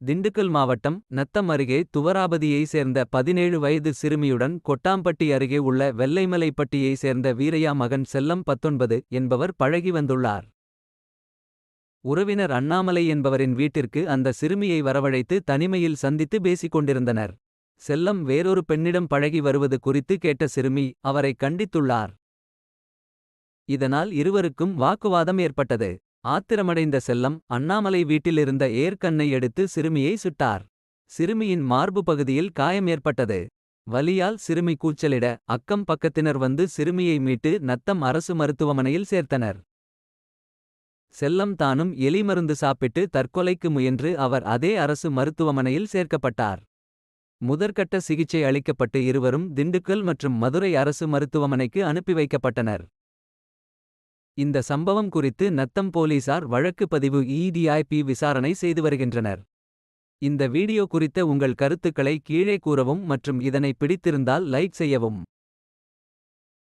திண்டுக்கல் மாவட்டம் நத்தம் அருகே துவராபதியை சேர்ந்த பதினேழு வயது சிறுமியுடன் கொட்டாம்பட்டி அருகே உள்ள வெள்ளைமலைப்பட்டியை சேர்ந்த வீரையா மகன் செல்லம் பத்தொன்பது என்பவர் பழகி வந்துள்ளார். உறவினர் அண்ணாமலை என்பவரின் வீட்டிற்கு அந்த சிறுமியை வரவழைத்து தனிமையில் சந்தித்து பேசிக் கொண்டிருந்தனர். செல்லம் வேறொரு பெண்ணிடம் பழகி வருவது குறித்து கேட்ட சிறுமி அவரை கண்டித்துள்ளார். இதனால் இருவருக்கும் வாக்குவாதம் ஏற்பட்டது. ஆத்திரமடைந்த செல்லம் அண்ணாமலை வீட்டிலிருந்த ஏர்கண்ணை எடுத்து சிறுமியை சுட்டார். சிறுமியின் மார்பு பகுதியில் காயம் ஏற்பட்டது. வலியால் சிறுமி கூச்சலிட அக்கம் பக்கத்தினர் வந்து சிறுமியை மீட்டு நத்தம் அரசு மருத்துவமனையில் சேர்த்தனர். செல்லம் தானும் எலி மருந்து சாப்பிட்டு தற்கொலைக்கு முயன்று அவர் அதே அரசு மருத்துவமனையில் சேர்க்கப்பட்டார். முதற்கட்ட சிகிச்சை அளிக்கப்பட்டு இருவரும் திண்டுக்கல் மற்றும் மதுரை அரசு மருத்துவமனைக்கு அனுப்பி வைக்கப்பட்டனர். இந்த சம்பவம் குறித்து நத்தம் போலீசார் வழக்கு பதிவு இடிஐபி விசாரணை செய்து வருகின்றனர். இந்த வீடியோ குறித்த உங்கள் கருத்துக்களை கீழே கூறவும் மற்றும் இதனை பிடித்திருந்தால் லைக் செய்யவும்.